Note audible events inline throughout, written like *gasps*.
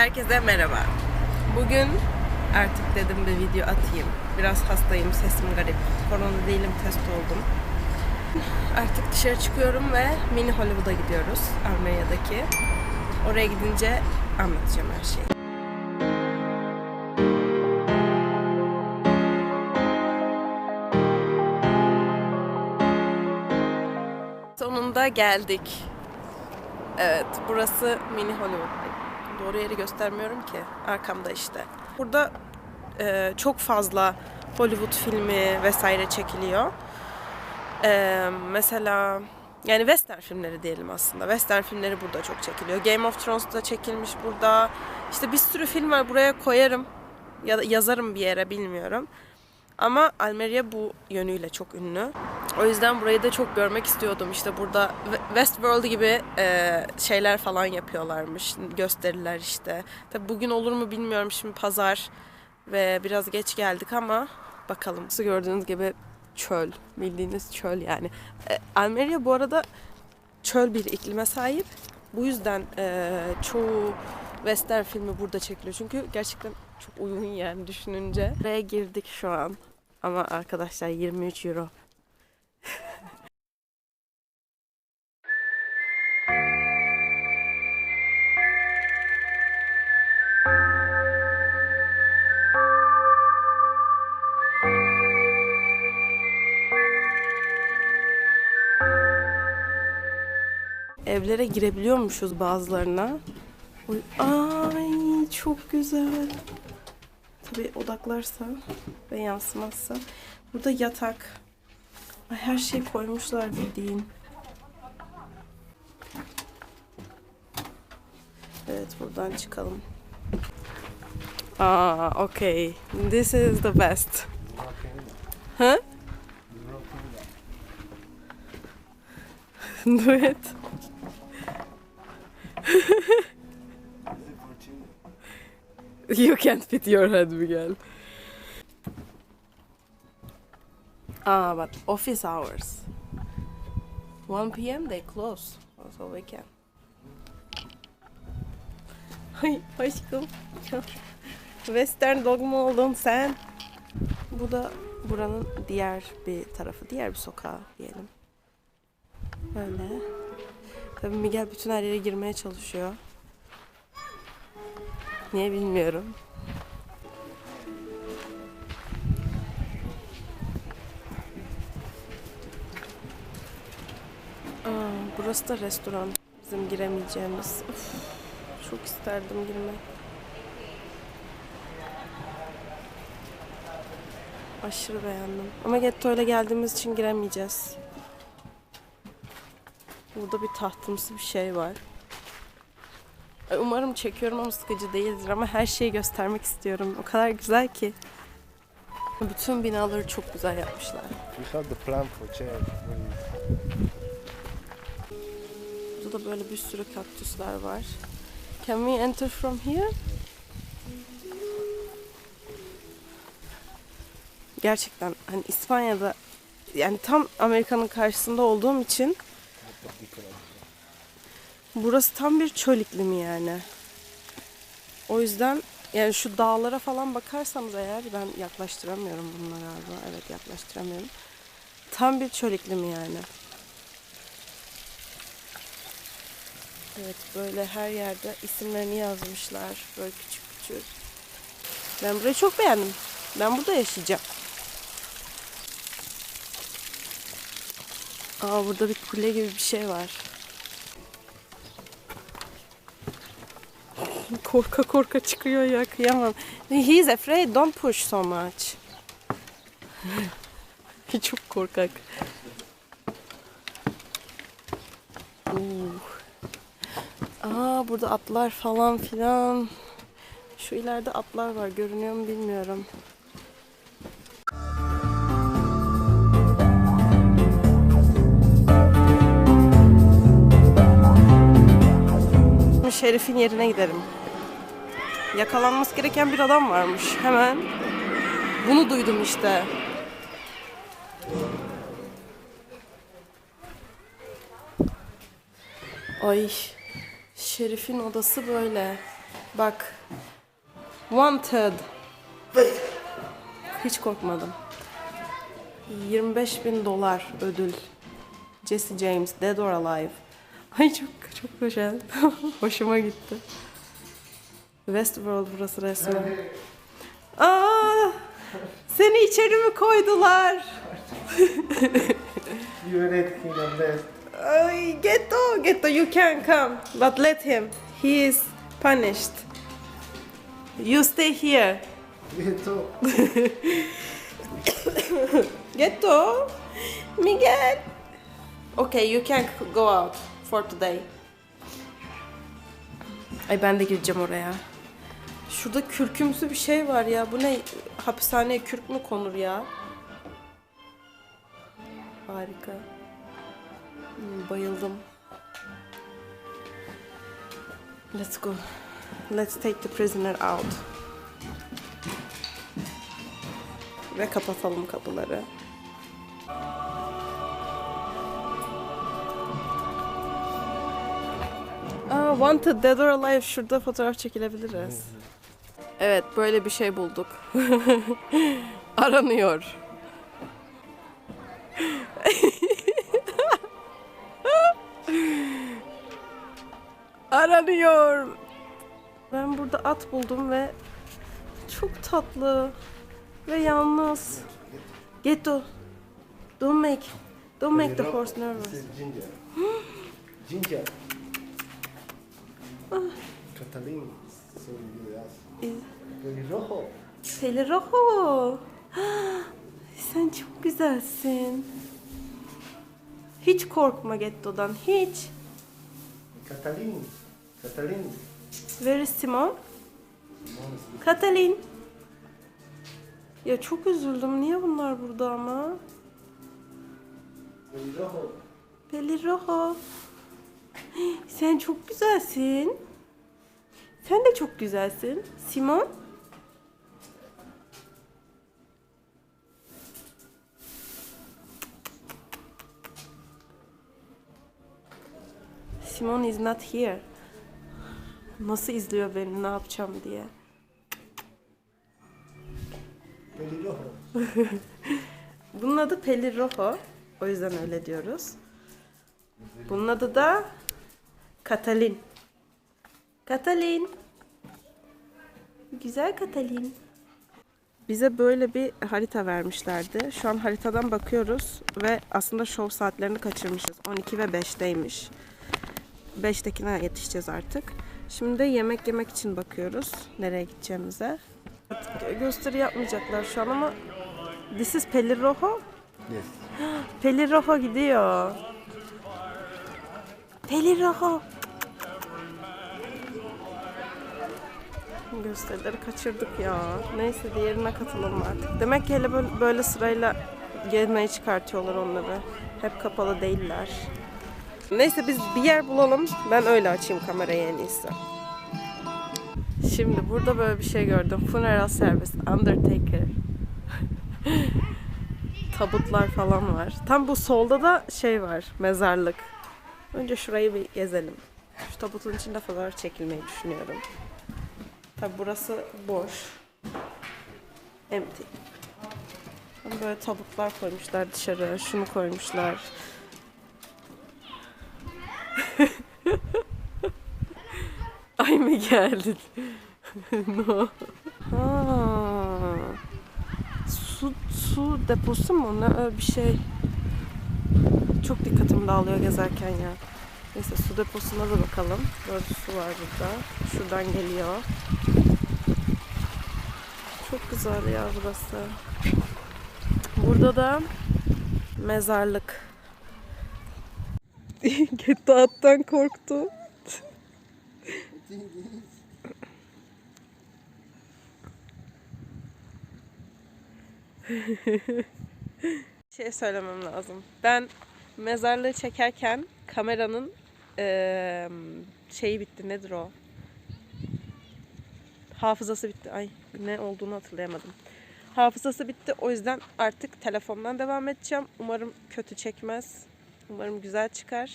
Herkese merhaba. Bugün artık dedim bir video atayım. Biraz hastayım, sesim garip. Korona değilim, test oldum. Artık dışarı çıkıyorum ve mini Hollywood'a gidiyoruz. Almanya'daki. Oraya gidince anlatacağım her şeyi. Sonunda geldik. Evet, burası mini Hollywood. Doğru yeri göstermiyorum ki. Arkamda işte. Burada e, çok fazla Hollywood filmi vesaire çekiliyor. E, mesela yani western filmleri diyelim aslında. Western filmleri burada çok çekiliyor. Game of Thrones da çekilmiş burada. İşte bir sürü film var. Buraya koyarım ya da yazarım bir yere bilmiyorum. Ama Almeria bu yönüyle çok ünlü. O yüzden burayı da çok görmek istiyordum. İşte burada Westworld gibi e, şeyler falan yapıyorlarmış. Gösteriler işte. Tabi bugün olur mu bilmiyorum. Şimdi pazar ve biraz geç geldik ama bakalım. Nasıl gördüğünüz gibi çöl. Bildiğiniz çöl yani. E, Almeria bu arada çöl bir iklime sahip. Bu yüzden e, çoğu western filmi burada çekiliyor. Çünkü gerçekten çok uygun yani düşününce. Buraya girdik şu an. Ama arkadaşlar 23 euro. Evlere girebiliyormuşuz bazılarına. Ay çok güzel. Tabii odaklarsa ve yansımazsa. Burada yatak. Ay, her şey koymuşlar bildiğin. Evet buradan çıkalım. Aa, okay. This is the best. Huh? *laughs* Do it. *laughs* You can't fit your head, Miguel. Ah, but office hours. 1 p.m. they close. So we can. Ay aşkım. Western dog mu oldun sen? Bu da buranın diğer bir tarafı. Diğer bir sokağı diyelim. Böyle. Tabii Miguel bütün her yere girmeye çalışıyor. Niye bilmiyorum. Aa, burası da restoran. Bizim giremeyeceğimiz. Of, çok isterdim girmek. Aşırı beğendim. Ama Getto ile geldiğimiz için giremeyeceğiz. Burada bir tahtımsı bir şey var. Umarım çekiyorum ama sıkıcı değildir ama her şeyi göstermek istiyorum. O kadar güzel ki. Bütün binaları çok güzel yapmışlar. We have the plan for. Burada da böyle bir sürü kaktüsler var. Can we enter from here? Gerçekten hani İspanya'da yani tam Amerika'nın karşısında olduğum için burası tam bir çöl iklimi yani. O yüzden yani şu dağlara falan bakarsanız eğer ben yaklaştıramıyorum bunları galiba. Evet yaklaştıramıyorum. Tam bir çöl iklimi yani. Evet böyle her yerde isimlerini yazmışlar. Böyle küçük küçük. Ben burayı çok beğendim. Ben burada yaşayacağım. Aa burada bir kule gibi bir şey var. *laughs* Korka korka çıkıyor ya kıyamam. He's afraid don't push so much. *laughs* Çok korkak. Uh. Aa burada atlar falan filan. Şu ileride atlar var. Görünüyor mu bilmiyorum. Şerif'in yerine gidelim. Yakalanması gereken bir adam varmış. Hemen bunu duydum işte. Ay Şerif'in odası böyle. Bak. Wanted. Hiç korkmadım. 25 bin dolar ödül. Jesse James, Dead or Alive. Ay çok çok güzel. *laughs* Hoşuma gitti. Westworld burası resmen. Aa! Seni içeri mi koydular? Him the best. Ay, Ghetto, Ghetto, you can come. But let him. He is punished. You stay here. Too. Ghetto. Miguel. Okay, you can go out for today. Ay ben de gireceğim oraya. Şurada kürkümsü bir şey var ya. Bu ne? Hapishaneye kürk mü konur ya? Harika. Hmm, bayıldım. Let's go. Let's take the prisoner out. Ve kapatalım kapıları. Aa, Wanted Dead or Alive şurada fotoğraf çekilebiliriz. Evet böyle bir şey bulduk. *laughs* Aranıyor. *laughs* Aranıyor. Ben burada at buldum ve çok tatlı ve yalnız. Ghetto. Don't make don't make the horse nervous. Ginger. *gasps* Ginger. So you ask. Pelirrojo. Pelirrojo. *gasps* Sen çok güzelsin. Hiç korkma Getto'dan, hiç. Catalin. Catalin. Where is Simon? Katalin. Ya çok üzüldüm. Niye bunlar burada ama? Pelirrojo. Pelirrojo. Sen çok güzelsin. Sen de çok güzelsin. Simon. Simon is not here. Nasıl izliyor beni ne yapacağım diye. *laughs* Bunun adı Pelirrojo. O yüzden öyle diyoruz. Bunun adı da Katalin. Katalin. Güzel Katalin. Bize böyle bir harita vermişlerdi. Şu an haritadan bakıyoruz ve aslında şov saatlerini kaçırmışız. 12 ve 5'teymiş. 5'tekine yetişeceğiz artık. Şimdi de yemek yemek için bakıyoruz nereye gideceğimize. Gösteri yapmayacaklar şu an ama This is Pelirrojo. Yes. *gasps* Pelirrojo gidiyor. Pelirrojo. Gösterileri kaçırdık ya. Neyse diğerine katılalım artık. Demek ki hele böyle, sırayla gezmeye çıkartıyorlar onları. Hep kapalı değiller. Neyse biz bir yer bulalım. Ben öyle açayım kamerayı en iyisi. Şimdi burada böyle bir şey gördüm. Funeral service, undertaker. *laughs* tabutlar falan var. Tam bu solda da şey var, mezarlık. Önce şurayı bir gezelim. Şu tabutun içinde fotoğraf çekilmeyi düşünüyorum. Tabi burası boş. Empty. Böyle tabutlar koymuşlar dışarı. Şunu koymuşlar. *laughs* Ay mı geldin? *laughs* no. Ha. Su, su deposu mu? Ne öyle bir şey. Çok dikkatim dağılıyor gezerken ya. Neyse su deposuna da bakalım. Böyle su var burada. Şuradan geliyor. Çok güzel ya burası. Burada da mezarlık. *laughs* Getto attan korktu. *laughs* şey söylemem lazım. Ben mezarlığı çekerken kameranın eee, şeyi bitti. Nedir o? Hafızası bitti. Ay ne olduğunu hatırlayamadım. Hafızası bitti. O yüzden artık telefondan devam edeceğim. Umarım kötü çekmez. Umarım güzel çıkar.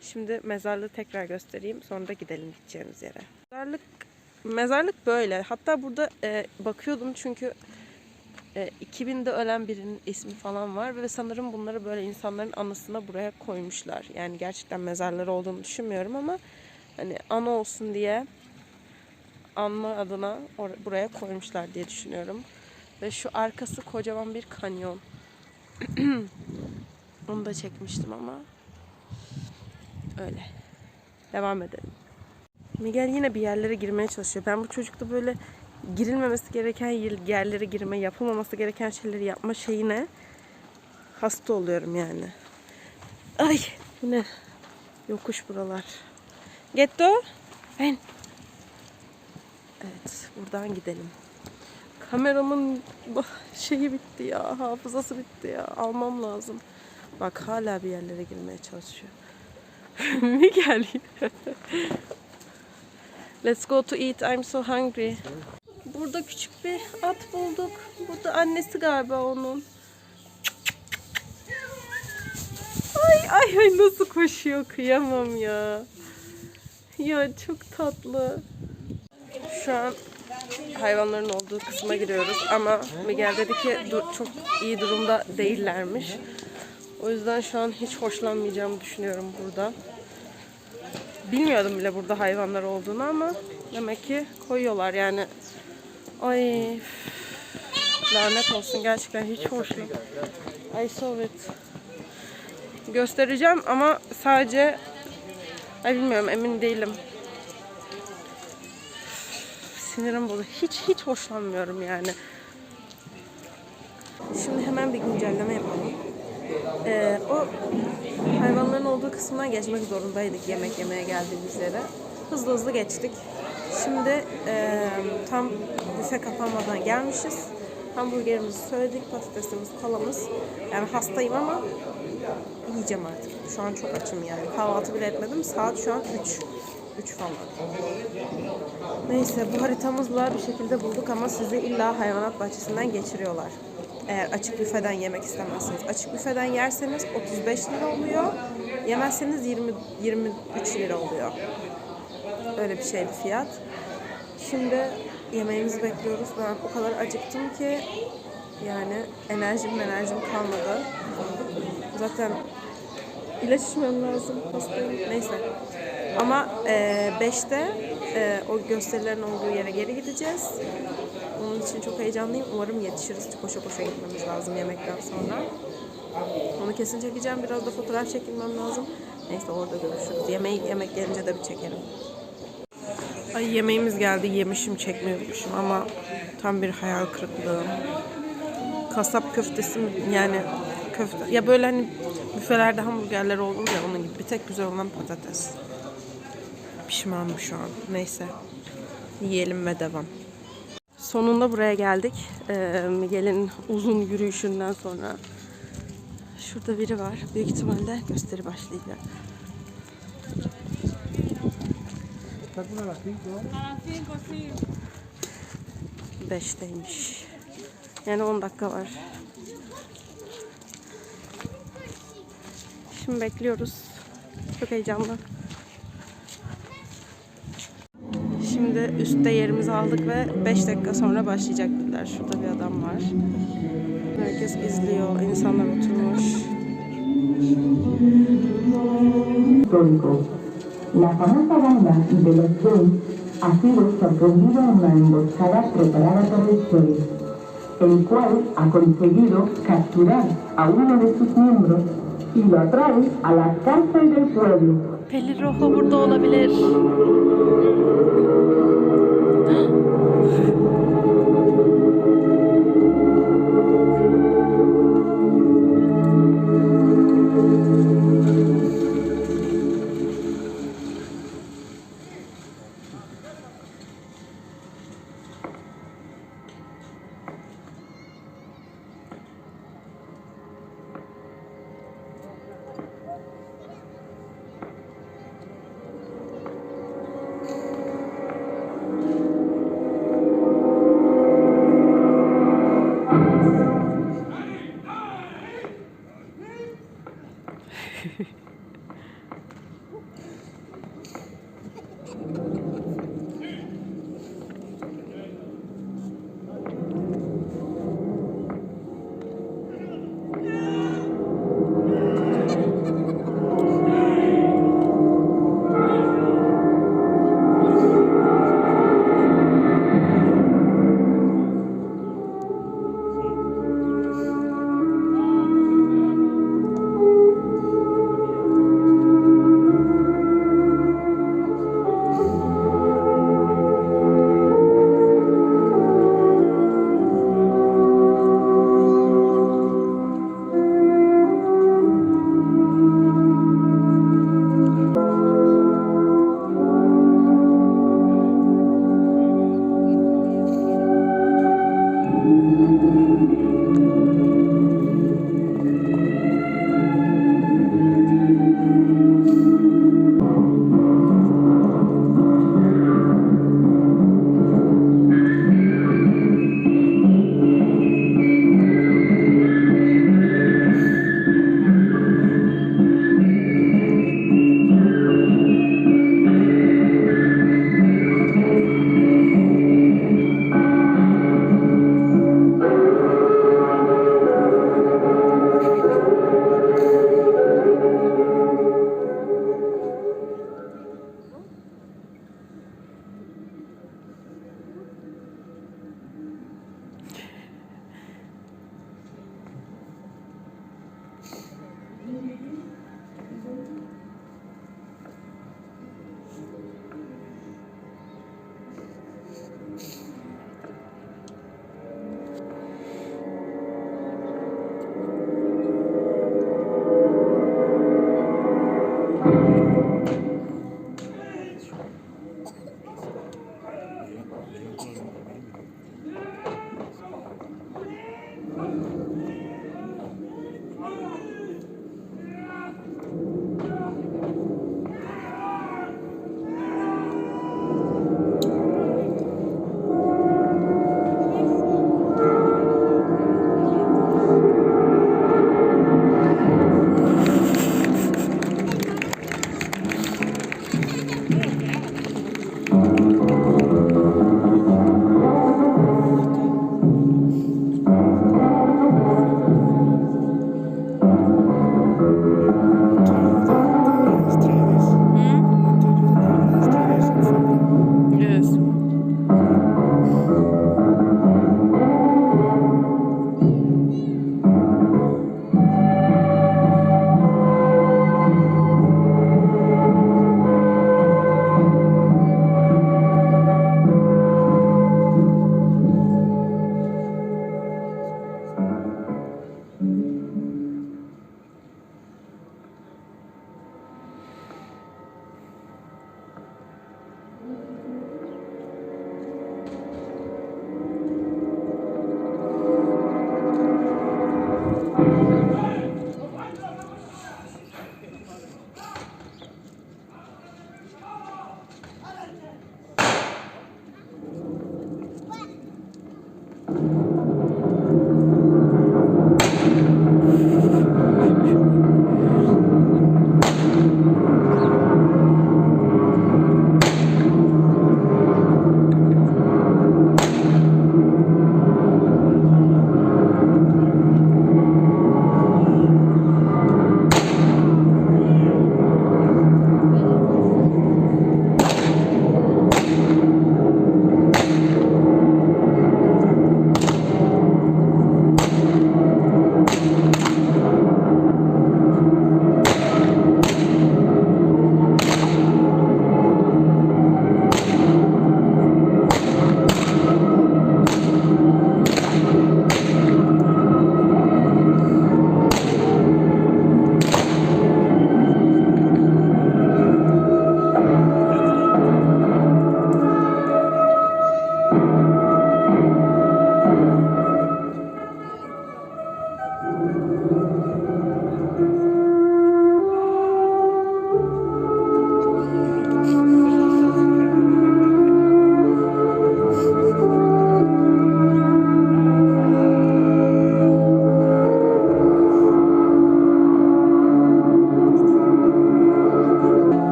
Şimdi mezarlığı tekrar göstereyim. Sonra da gidelim gideceğimiz yere. Mezarlık mezarlık böyle. Hatta burada e, bakıyordum çünkü e, 2000'de ölen birinin ismi falan var ve sanırım bunları böyle insanların anısına buraya koymuşlar. Yani gerçekten mezarları olduğunu düşünmüyorum ama hani anı olsun diye anma adına buraya koymuşlar diye düşünüyorum. Ve şu arkası kocaman bir kanyon. *clears throat* Onu da çekmiştim ama öyle. Devam edelim. Miguel yine bir yerlere girmeye çalışıyor. Ben bu çocukta böyle girilmemesi gereken yer- yerlere girme, yapılmaması gereken şeyleri yapma şeyine hasta oluyorum yani. Ay bu ne? Yokuş buralar. Getto. Ben. Evet buradan gidelim. Kameramın şeyi bitti ya. Hafızası bitti ya. Almam lazım. Bak hala bir yerlere girmeye çalışıyor. *laughs* Miguel. Let's go to eat. I'm so hungry. Burada küçük bir at bulduk. Burada annesi galiba onun. Ay ay ay nasıl koşuyor kıyamam ya. Ya çok tatlı. Şu an hayvanların olduğu kısma giriyoruz ama Miguel dedi ki çok iyi durumda değillermiş. O yüzden şu an hiç hoşlanmayacağımı düşünüyorum burada. Bilmiyordum bile burada hayvanlar olduğunu ama demek ki koyuyorlar yani. Ay lanet olsun gerçekten hiç hoşlan. I saw it. Göstereceğim ama sadece ay bilmiyorum emin değilim. Sinirim bozuldu. Hiç hiç hoşlanmıyorum yani. Şimdi hemen bir güncelleme yapalım. Ee, o hayvanların olduğu kısımdan geçmek zorundaydık yemek yemeye geldiğimiz yere. Hızlı hızlı geçtik. Şimdi e, tam büfe kapanmadan gelmişiz. Hamburgerimizi söyledik, patatesimiz, kolamız. Yani hastayım ama yiyeceğim artık. Şu an çok açım yani. Kahvaltı bile etmedim. Saat şu an 3. 3 falan. Neyse bu haritamızla bir şekilde bulduk ama sizi illa hayvanat bahçesinden geçiriyorlar. Eğer açık büfeden yemek istemezseniz. Açık büfeden yerseniz 35 lira oluyor. Yemezseniz 20 23 lira oluyor. Öyle bir şey bir fiyat. Şimdi yemeğimizi bekliyoruz. Ben o kadar acıktım ki yani enerjim enerjim kalmadı. Zaten ilaç içmem lazım. Hastayım. Neyse. Ama 5'te o gösterilerin olduğu yere geri gideceğiz. Onun için çok heyecanlıyım. Umarım yetişiriz. Koşa koşa gitmemiz lazım yemekten sonra. Onu kesin çekeceğim. Biraz da fotoğraf çekilmem lazım. Neyse orada görüşürüz. Yemeği, yemek gelince de bir çekerim. Ay yemeğimiz geldi. Yemişim çekmiyormuşum ama tam bir hayal kırıklığı. Kasap köftesi? Yani köfte. Ya böyle hani büfelerde hamburgerler olur ya onun gibi. Bir tek güzel olan patates. Pişmanım şu an. Neyse. Yiyelim ve devam. Sonunda buraya geldik. Ee, Miguel'in uzun yürüyüşünden sonra. Şurada biri var. Büyük ihtimalle gösteri başlayacak. Está a las 5. Beşteymiş. Yani 10 dakika var. Şimdi bekliyoruz. Çok heyecanlı. Şimdi üstte yerimizi aldık ve 5 dakika sonra başlayacak dediler. Şurada bir adam var. Herkes izliyor. insanlar oturmuş. La famosa banda de los Jones ha sido sorprendida en una emboscada preparada por el sheriff, el cual ha conseguido capturar a uno de sus miembros y lo atrae a la cárcel del pueblo. Pelirrojo burada olabilir. Thank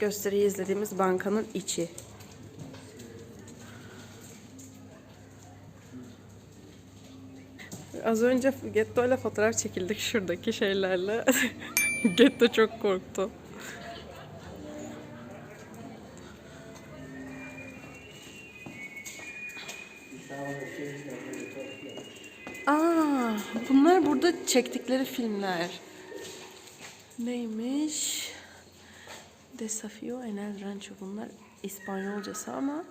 gösteriyi izlediğimiz bankanın içi. Az önce Getto ile fotoğraf çekildik şuradaki şeylerle. *laughs* Getto çok korktu. Aa, bunlar burada çektikleri filmler. Neymiş? Desafio en el rancho. Bunlar İspanyolcası ama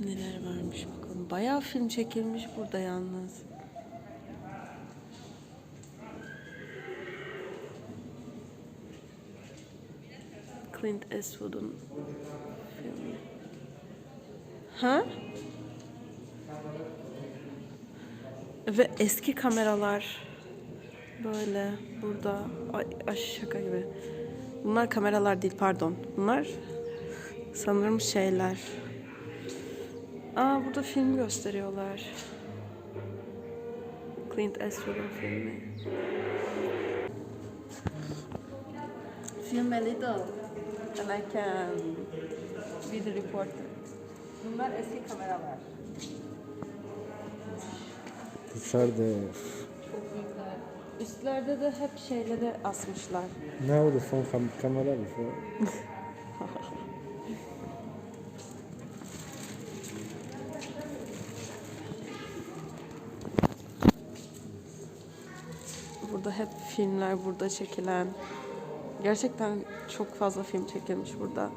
neler varmış bakalım. Bayağı film çekilmiş burada yalnız. Clint Eastwood'un filmi. Ha? Ve eski kameralar böyle burada ay, şaka gibi. Bunlar kameralar değil pardon. Bunlar sanırım şeyler. Aa burada film gösteriyorlar. Clint Eastwood'un filmi. Film a little and I can be the reporter. Bunlar eski kameralar. Dışarıda. Üstlerde de hep şeyleri asmışlar. Now the phone cam camera before. Burada hep filmler burada çekilen. Gerçekten çok fazla film çekilmiş burada.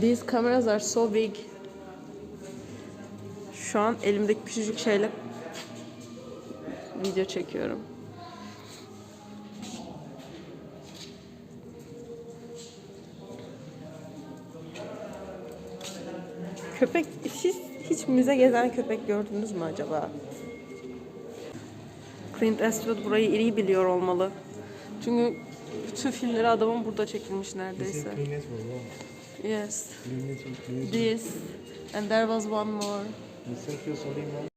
These cameras are so big. Şu an elimdeki küçücük şeyle video çekiyorum. Köpek, siz hiç müze gezen köpek gördünüz mü acaba? Clint Eastwood burayı iyi biliyor olmalı. Çünkü bütün filmleri adamın burada çekilmiş neredeyse. Yes. This. And there was one more. Sergio Solima.